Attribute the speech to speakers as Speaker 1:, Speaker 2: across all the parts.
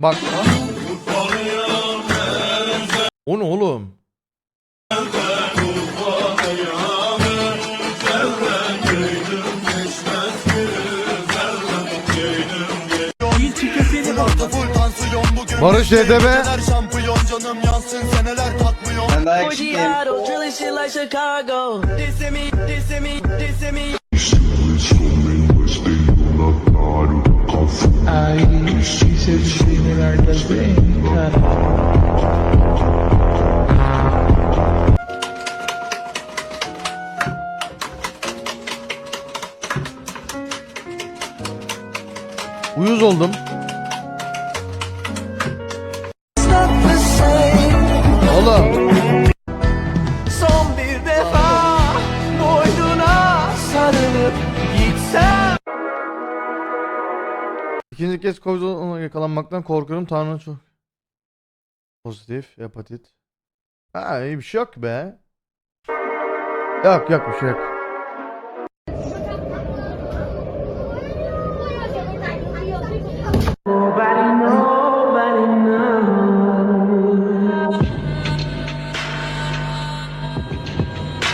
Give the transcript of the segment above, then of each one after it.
Speaker 1: Bak. O ne oğlum? Barış YDB.
Speaker 2: Ben daha yakışıklıyım.
Speaker 3: Giotto,
Speaker 1: Uyuz oldum. İkinci kez Covid yakalanmaktan korkuyorum. Tanrı çok. Pozitif, hepatit. Ha iyi bir şey yok be. Yok yok bir şey yok.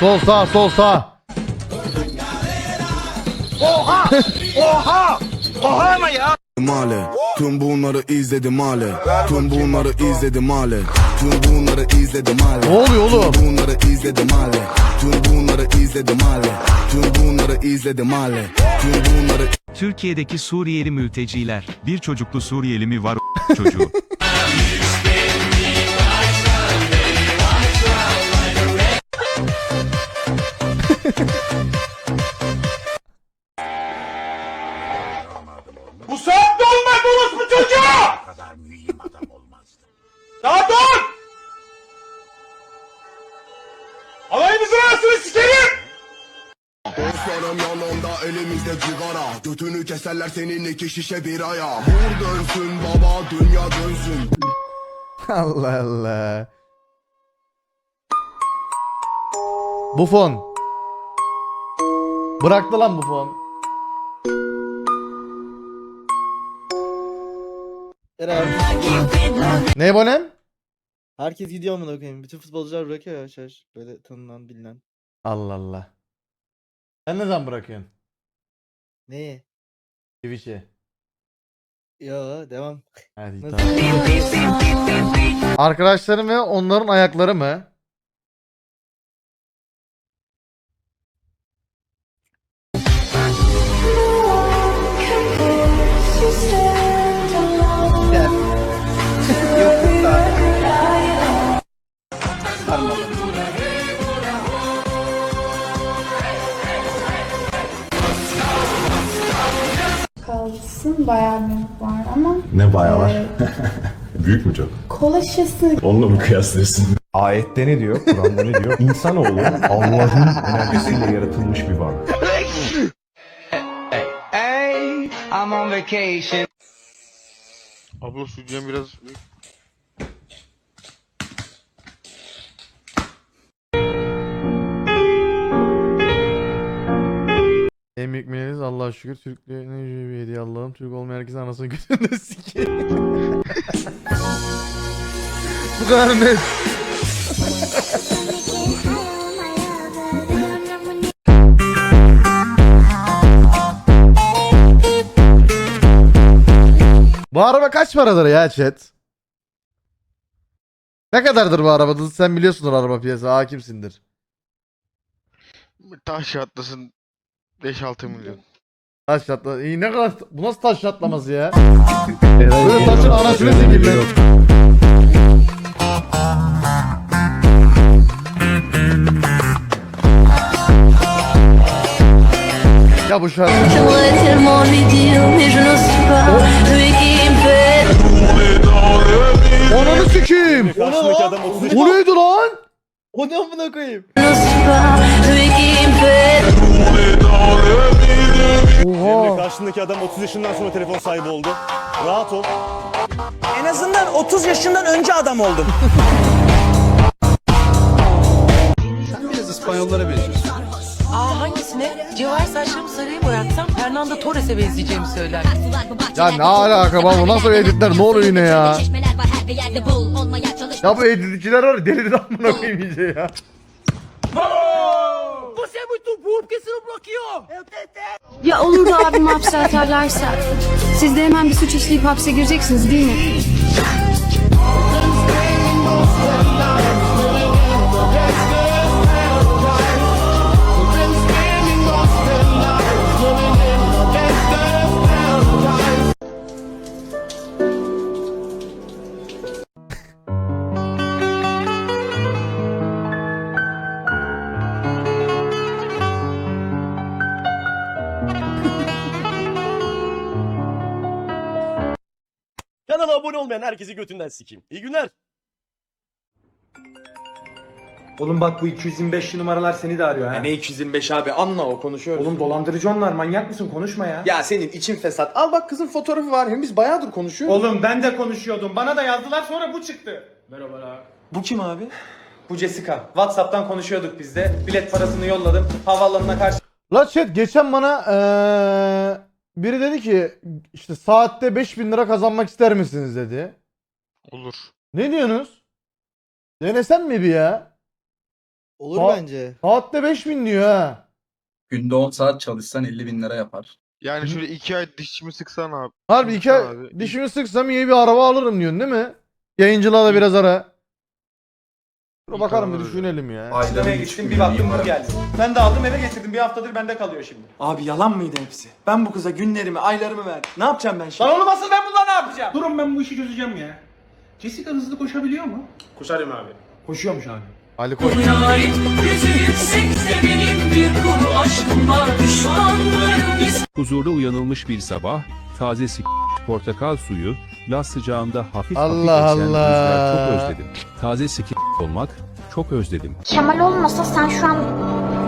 Speaker 1: Sol sağ sol sağ.
Speaker 4: Male Tüm bunları izledim hale Tüm bunları izledim hale Tüm bunları izledim hale
Speaker 1: Ne oluyor oğlum?
Speaker 4: Tüm bunları izledim hale Tüm bunları izledim hale Tüm bunları izledim hale Tüm bunları
Speaker 5: Türkiye'deki Suriyeli mülteciler, bir çocuklu Suriyeli mi var o çocuğu?
Speaker 4: Dostlarım yanımda elimizde cigara Götünü keserler senin iki şişe biraya Vur dönsün baba dünya dönsün
Speaker 1: Allah Allah. Bu fon. Bıraktı lan bu fon. Ne bonem?
Speaker 2: Herkes gidiyor amına koyayım. Bütün futbolcular bırakıyor yavaş. Böyle tanınan bilinen.
Speaker 1: Allah Allah. Sen ne zaman bırakıyorsun?
Speaker 2: Ne?
Speaker 1: Twitch'i.
Speaker 2: Yo devam.
Speaker 1: Hadi tamam. Arkadaşlarım ve onların ayakları mı?
Speaker 6: Kalsın bayağı büyük var ama
Speaker 7: Ne bayağı var?
Speaker 6: e,
Speaker 7: Büyük mü çok?
Speaker 6: kola şişesi
Speaker 7: Onunla mı kıyaslıyorsun? Ayette ne diyor? Kur'an'da ne diyor? İnsanoğlu Allah'ın enerjisiyle yaratılmış bir varlık.
Speaker 3: Hey, I'm on vacation.
Speaker 8: Abla sucuğum biraz...
Speaker 1: Minnet Allah'a şükür. Türklüğe ne bir hediye Allah'ım. Türk olmayan herkes anasını götürüne sikeyim. Bu kadar net. Bu araba kaç paradır ya chat? Ne kadardır bu araba? Sen biliyorsundur araba piyasa hakimsindir.
Speaker 8: Taş atlasın 5-6 milyon.
Speaker 1: Taş çatla. İyi ne kadar bu nasıl taş çatlaması ya? Böyle taşın anasını sikeyim ben. Ya bu şarkı.
Speaker 9: J'aimerais tellement lui dire, mais je n'ose pas. Lui qui me fait
Speaker 1: Ananı sikeyim. O neydi lan?
Speaker 2: O ne amına koyayım?
Speaker 1: Oha.
Speaker 10: Karşındaki adam 30 yaşından sonra telefon sahibi oldu. Rahat ol.
Speaker 3: En azından 30 yaşından önce adam oldum.
Speaker 2: Biraz İspanyollara benziyorsun.
Speaker 3: Aa
Speaker 11: hangisine? Cevher saçlarımı sarıya boyatsam Fernando Torres'e benzeyeceğimi söyler.
Speaker 1: Ya ne alaka bu nasıl editler ne oluyor yine ya? Ya bu editçiler var ya, delirdi amına koyayım iyice ya.
Speaker 11: Você é muito burro, por que você não bloqueou? Eu tentei.
Speaker 12: Ya olur da abimi hapse atarlarsa? Siz de hemen bir suç işleyip hapse gireceksiniz değil mi?
Speaker 4: Herkesi götünden sikeyim. İyi günler.
Speaker 13: Oğlum bak bu 225 numaralar seni de arıyor ha.
Speaker 2: Ne 225 abi anla o konuşuyoruz.
Speaker 13: Oğlum dolandırıcı onlar manyak mısın konuşma ya.
Speaker 2: Ya senin için fesat. Al bak kızın fotoğrafı var. Hem biz bayağıdır konuşuyoruz.
Speaker 13: Oğlum ben de konuşuyordum. Bana da yazdılar sonra bu çıktı. Merhabalar.
Speaker 2: Bu kim abi?
Speaker 13: Bu Jessica. Whatsapp'tan konuşuyorduk biz de. Bilet parasını yolladım. Havaalanına karşı
Speaker 1: La chat geçen bana eee, biri dedi ki işte saatte 5000 lira kazanmak ister misiniz dedi.
Speaker 8: Olur.
Speaker 1: Ne diyorsunuz? Denesem mi bir ya?
Speaker 2: Olur
Speaker 1: Aa.
Speaker 2: bence.
Speaker 1: Saatte 5000 diyor ha.
Speaker 8: Günde 10 saat çalışsan 50 bin lira yapar. Yani şöyle 2 ay dişimi sıksan abi.
Speaker 1: Harbi iki
Speaker 8: abi.
Speaker 1: dişimi sıksam iyi bir araba alırım diyorsun değil mi? Yayıncılığa da biraz ara. Dur bakalım bir düşünelim ya.
Speaker 13: Aylamaya gittim bir baktım bu geldi. Ben de aldım eve getirdim. Bir haftadır bende kalıyor şimdi.
Speaker 2: Abi yalan mıydı hepsi? Ben bu kıza günlerimi, aylarımı verdim. Ne yapacağım ben şimdi?
Speaker 13: Lan oğlum asıl ben bununla ne yapacağım? Durun ben bu işi çözeceğim ya. Jessica hızlı koşabiliyor mu? Koşarım abi. Koşuyormuş abi.
Speaker 1: Ali Koç.
Speaker 7: Huzurlu uyanılmış bir sabah, taze s- portakal suyu, laz sıcağında hafif
Speaker 1: Allah
Speaker 7: hafif esen rüzgar çok
Speaker 1: Allah.
Speaker 7: özledim. Taze s- olmak, çok özledim.
Speaker 14: Kemal olmasa sen şu an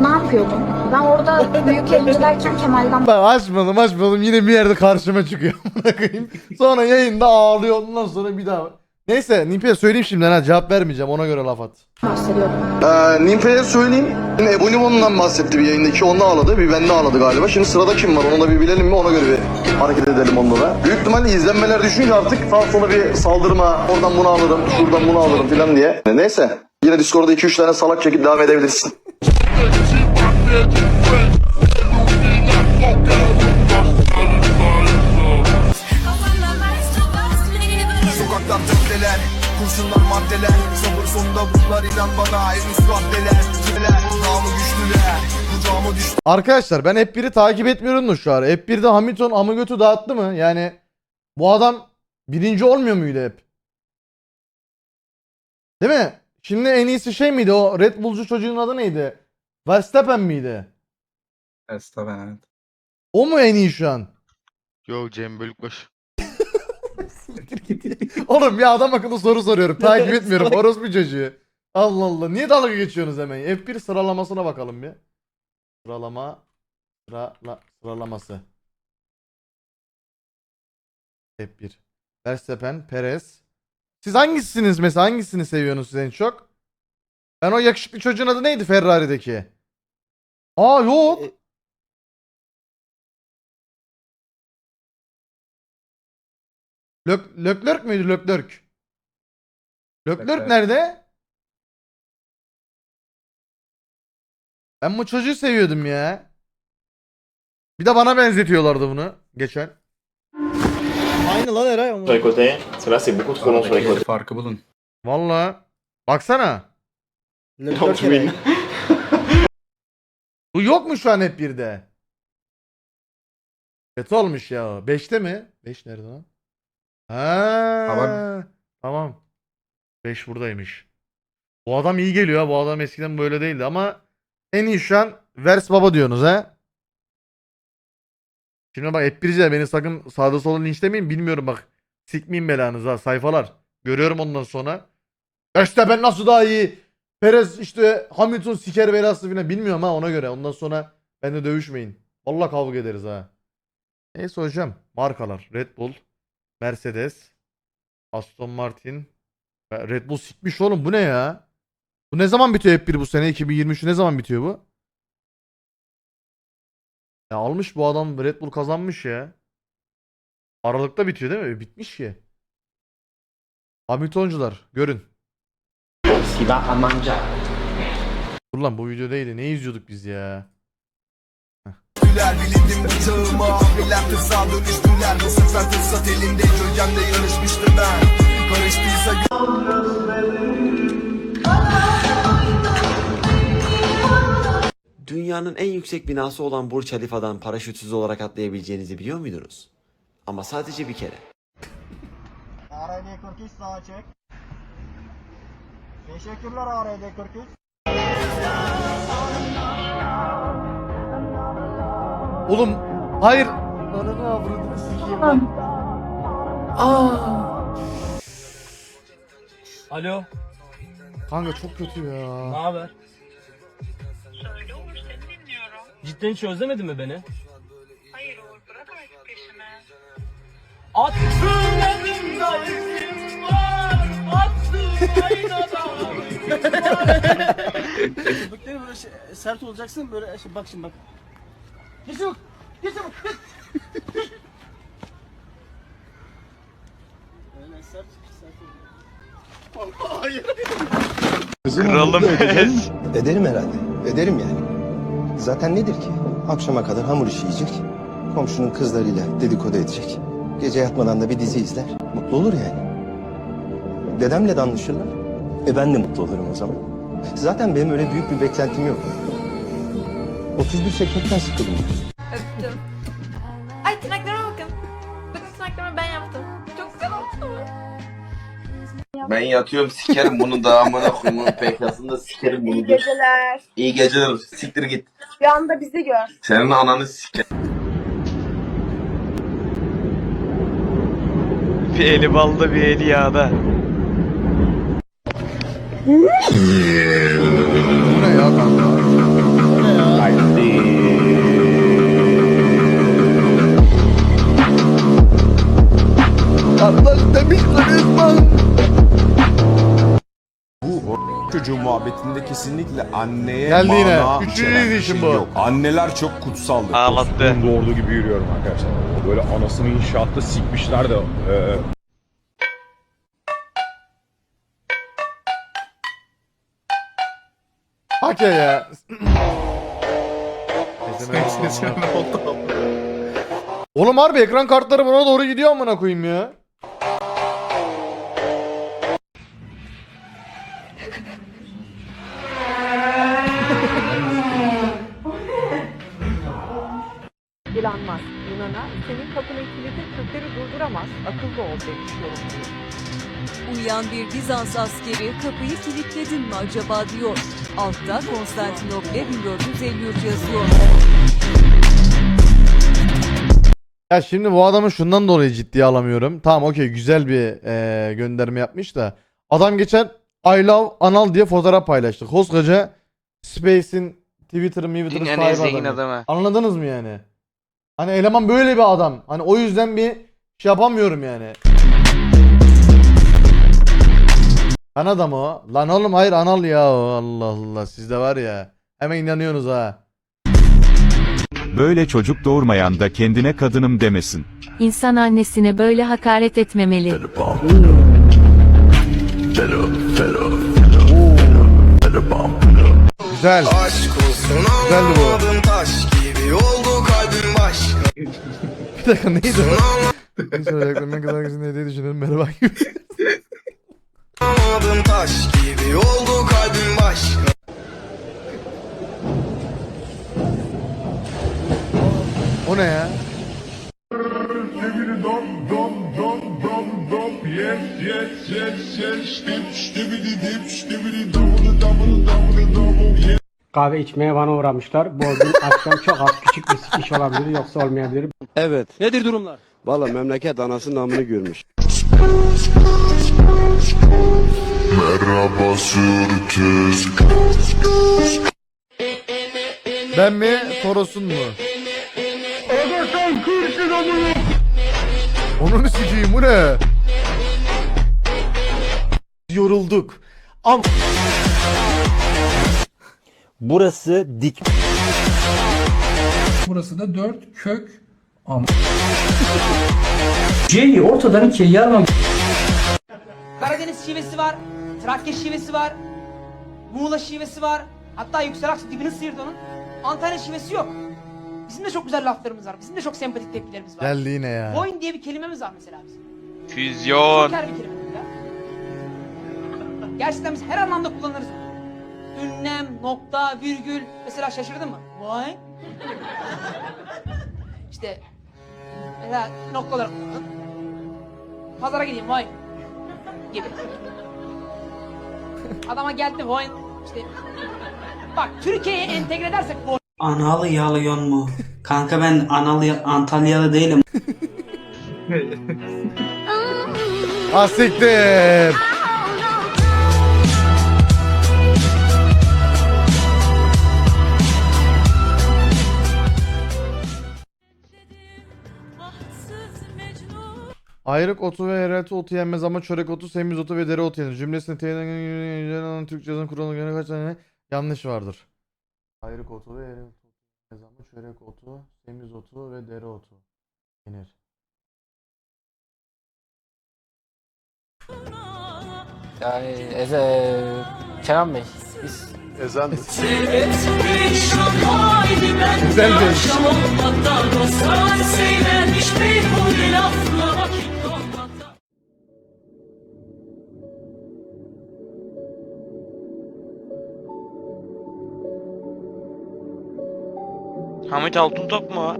Speaker 14: ne yapıyordun? Ben orada büyük eğlencelerken Kemal'den
Speaker 1: Ben açmadım açmadım yine bir yerde karşıma çıkıyor. amına koyayım. sonra yayında ağlıyor ondan sonra bir daha. Neyse Nimpe'ye söyleyeyim şimdiden ha cevap vermeyeceğim ona göre laf at.
Speaker 14: bahsediyordum.
Speaker 15: Ee, Nimfe'ye söyleyeyim. Ebonimo'ndan bahsetti bir yayındaki. Onunla ağladı. Bir bende ağladı galiba. Şimdi sırada kim var? Onu da bir bilelim mi? Ona göre bir hareket edelim onunla da. Büyük ihtimalle izlenmeler düşünce artık sağa sola bir saldırma. Oradan bunu alırım, şuradan bunu alırım falan diye. Neyse. Yine Discord'da 2-3 tane salak çekip devam edebilirsin.
Speaker 4: Kurşunlar maddeler Sabır sonunda bunlar inan bana en üst maddeler namı güçlüler Kucağıma düştü
Speaker 1: Arkadaşlar ben F1'i takip etmiyorum da şu ara. F1'de Hamilton amı götü dağıttı mı? Yani bu adam birinci olmuyor muydu hep? Değil mi? Şimdi en iyisi şey miydi o Red Bull'cu çocuğun adı neydi? Verstappen miydi?
Speaker 8: Verstappen evet.
Speaker 1: O mu en iyi şu an?
Speaker 8: Yo Cem Bölükbaşı.
Speaker 1: Oğlum bir adam akıllı soru soruyorum. Takip etmiyorum. Orospu çocuğu. Allah Allah. Niye dalga geçiyorsunuz hemen? F1 sıralamasına bakalım bir. Sıralama. Sırala, sıralaması. F1. Verstappen, Perez. Siz hangisiniz mesela? Hangisini seviyorsunuz siz en çok? Ben o yakışıklı çocuğun adı neydi Ferrari'deki? Aa yok.
Speaker 2: E-
Speaker 1: Lök, Leclerc müydü? Leclerc Leclerc. nerede? Ben bu çocuğu seviyordum ya. Bir de bana benzetiyorlardı bunu geçen.
Speaker 2: Aynı lan Eray ama.
Speaker 8: Farkı bulun.
Speaker 1: Valla. Baksana.
Speaker 2: Leclerc Eray.
Speaker 1: Bu yok mu şu an hep birde? Kötü olmuş ya. 5'te mi? 5 nerede lan? Ha.
Speaker 8: Tamam.
Speaker 1: Tamam. 5 buradaymış. Bu adam iyi geliyor ha. Bu adam eskiden böyle değildi ama en iyi şu an Vers Baba diyorsunuz ha. Şimdi bak F1'ciler beni sakın sağda solda linçlemeyin. Bilmiyorum bak. Sikmeyin belanızı ha sayfalar. Görüyorum ondan sonra. İşte ben nasıl daha iyi. Perez işte Hamilton siker belası falan bilmiyorum ha ona göre. Ondan sonra benimle dövüşmeyin. Vallahi kavga ederiz ha. Neyse hocam. Markalar. Red Bull. Mercedes. Aston Martin. Red Bull sikmiş oğlum bu ne ya? Bu ne zaman bitiyor F1 bu sene? 2023 ne zaman bitiyor bu? Ya almış bu adam Red Bull kazanmış ya. Aralıkta bitiyor değil mi? Bitmiş ki. Hamiltoncular görün. Dur lan bu video değildi. Ne izliyorduk biz ya?
Speaker 16: Güler bilindim bıçağıma Abiler tırsağa dönüştüler Bu sefer fırsat elinde Gölgemde yarışmıştım ben Karıştıysa
Speaker 17: Dünyanın en yüksek binası olan Burç Halifa'dan paraşütsüz olarak atlayabileceğinizi biliyor muydunuz? Ama sadece bir kere.
Speaker 2: ARD 43 sağa çek. Teşekkürler ARD 43.
Speaker 1: Oğlum hayır. Ananı avradını sikeyim ben.
Speaker 17: Alo,
Speaker 1: Kanka çok kötü
Speaker 17: ne
Speaker 1: ya.
Speaker 17: haber? Cidden hiç özlemedin mi beni?
Speaker 18: Hayır Uğur bırak artık peşimi.
Speaker 17: Attım yanımda izin var, attım aynada.
Speaker 2: Köpekleri böyle şey- sert olacaksın böyle şey, bak şimdi bak. Geç çabuk. Geç çabuk. Geç. Öyle sert sert
Speaker 19: Kralım ez.
Speaker 16: Ederim herhalde. Ederim yani. Zaten nedir ki? Akşama kadar hamur işi yiyecek. Komşunun kızlarıyla dedikodu edecek. Gece yatmadan da bir dizi izler. Mutlu olur yani. Dedemle de anlaşırlar. E ben de mutlu olurum o zaman. Zaten benim öyle büyük bir beklentim yok. 31 çekmekten sıkıldım.
Speaker 18: Öptüm. Ay tırnaklarıma Ben
Speaker 19: yatıyorum sikerim bunu da amına koyayım PK'sında sikerim bunu.
Speaker 18: geceler.
Speaker 19: İyi geceler siktir git.
Speaker 18: Bir anda bizi gör.
Speaker 19: Senin ananı siker. Bir eli balda bir eli yağda.
Speaker 1: Bu ne ya kanka?
Speaker 7: Çocuğu muhabbetinde kesinlikle anneye
Speaker 1: Geldi yine.
Speaker 7: mana
Speaker 1: Üçüncü
Speaker 7: içeren bir şey
Speaker 1: bu.
Speaker 7: yok. Anneler çok kutsaldır.
Speaker 19: Ağlattı.
Speaker 7: Dostluğun doğurduğu gibi yürüyorum arkadaşlar. Böyle anasını inşaatta sikmişler de. e,
Speaker 1: Hak ya ya. Sesime Oğlum harbi ekran kartları buna doğru gidiyor amına koyayım ya.
Speaker 18: Dilanmaz. Yunan'a senin kapını kilitip Türkleri durduramaz. Akıllı ol demiş yorumluyor.
Speaker 20: Uyuyan bir Bizans askeri kapıyı kilitledin mi acaba diyor. Altta Konstantinople 1453 yazıyor.
Speaker 1: Ya şimdi bu adamı şundan dolayı ciddiye alamıyorum. Tamam okey güzel bir eee, gönderme yapmış da. Adam geçen I love anal diye fotoğraf paylaştı. Koskoca Space'in Twitter'ı Twitter'ı sahibi adam. Anladınız mı yani? Hani eleman böyle bir adam. Hani o yüzden bir şey yapamıyorum yani. Kan adamı o. Lan oğlum hayır anal ya o. Allah Allah sizde var ya. Hemen inanıyorsunuz ha.
Speaker 5: Böyle çocuk doğurmayan da kendine kadınım demesin.
Speaker 20: İnsan annesine böyle hakaret etmemeli.
Speaker 1: Güzel. Güzeldi bu.
Speaker 16: taş gibi oldu.
Speaker 1: Bir dakika neydi o? Ne söyleyecektim ne kadar güzel ne düşünüyorum merhaba gibi.
Speaker 16: Taş gibi oldu kalbim başka.
Speaker 1: O ne ya?
Speaker 13: Kahve içmeye bana uğramışlar. Bu gün akşam çok az küçük bir sikiş olabilir yoksa olmayabilir.
Speaker 17: Evet.
Speaker 13: Nedir durumlar?
Speaker 17: Valla memleket anasının namını görmüş.
Speaker 1: Ben mi Toros'un mu? Onun sikeyim bu ne? Yorulduk. Am
Speaker 17: Burası dik.
Speaker 13: Burası da 4 kök am. C'yi ortadan ikiye yarmam.
Speaker 18: Karadeniz şivesi var, Trakya şivesi var, Muğla şivesi var. Hatta Yüksel Aksu dibini sıyırdı onun. Antalya şivesi yok. Bizim de çok güzel laflarımız var. Bizim de çok sempatik tepkilerimiz var.
Speaker 1: Geldi yine ya.
Speaker 18: Boyun diye bir kelimemiz var mesela bizim.
Speaker 21: Füzyon.
Speaker 18: Şeker bir kelime. Gerçekten biz her anlamda kullanırız. Ünlem, nokta, virgül. Mesela şaşırdın mı? Vay. işte mesela nokta olarak kullanın. Pazara gideyim vay. Gibi. Adama geldi vay. İşte bak Türkiye'ye entegre edersek bu
Speaker 13: Analı yalıyorsun mu? Kanka ben Analı Antalyalı değilim.
Speaker 1: Ah Ayrık otu ve eğreti otu yenmez ama çörek otu, semiz otu ve dere otu yenir. Cümlesinde teyzen Türkçe yazın kuralına göre kaç tane yanlış vardır? Ayrık otu ve eğreti otu yenmez ama çörek otu, semiz otu ve dere otu yenir.
Speaker 2: Yani Eze, Kenan Bey, biz
Speaker 4: Ezen
Speaker 1: Güzelmiş.
Speaker 21: Hamit Altıntop mu?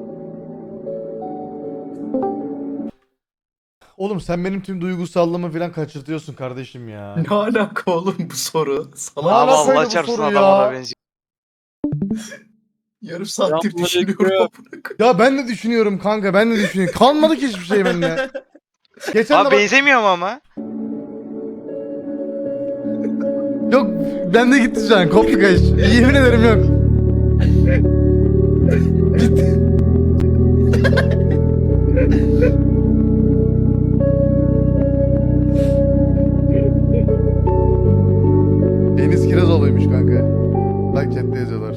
Speaker 1: Oğlum sen benim tüm duygusallığımı falan kaçırtıyorsun kardeşim ya.
Speaker 19: Ne alaka oğlum bu soru?
Speaker 1: Ne
Speaker 21: Abi Allah
Speaker 1: bu
Speaker 21: çarpsın
Speaker 1: soru ya?
Speaker 21: da benziyor.
Speaker 19: Yarım saattir düşünüyorum.
Speaker 1: Ya ben de düşünüyorum kanka ben de düşünüyorum. Kalmadı ki hiçbir şey bende. Geçen de
Speaker 21: Abi
Speaker 1: bak-
Speaker 21: benzemiyor mu ama?
Speaker 1: Yok bende gitti şu an koptu kayış. Yemin ederim yok. Gitti. Enis Kirazoğlu'ymuş kanka. Bak chatte yazıyorlar.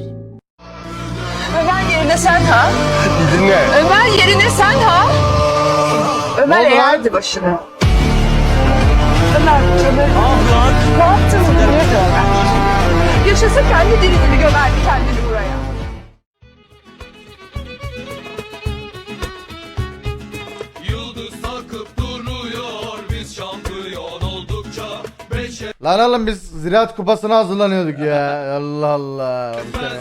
Speaker 18: Ömer yerine sen ha.
Speaker 4: dinle.
Speaker 18: Ömer yerine sen ha. Ömer
Speaker 1: Ne lan?
Speaker 18: eğerdi başını. Ömer, Ömer. Ne yaptın diyordu Ömer. Yaşasın kendi dili gibi gömerdi kendini
Speaker 1: Lan oğlum biz Ziraat Kupası'na hazırlanıyorduk ya. Allah Allah. Sene.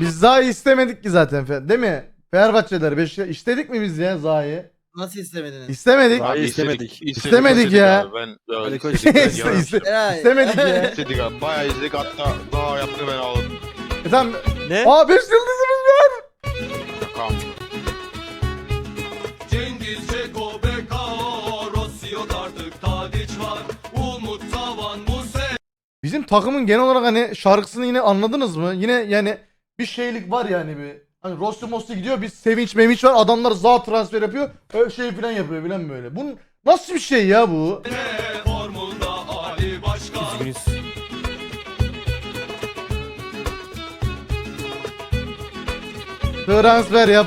Speaker 1: Biz Zaha'yı istemedik ki zaten. Değil mi? Fenerbahçeler Beşiktaş istedik mi biz ya Zaha'yı?
Speaker 2: nasıl istemediniz?
Speaker 1: İstemedik.
Speaker 21: istemedik.
Speaker 1: İstemedik ya.
Speaker 21: Ben
Speaker 1: İste- iste- İstemedik ya.
Speaker 21: İstedik abi. Bayağı izledik hatta daha yaptı ben aldım.
Speaker 1: E tamam.
Speaker 21: Ne?
Speaker 1: Aa 5 yıldızımız var.
Speaker 21: Tamam.
Speaker 1: Bizim takımın genel olarak hani şarkısını yine anladınız mı? Yine yani bir şeylik var yani bir. Hani Rossi Mosti gidiyor bir sevinç mevinç var adamlar za transfer yapıyor öyle şey falan yapıyor bilen böyle. Bu nasıl bir şey ya bu? Transfer yap.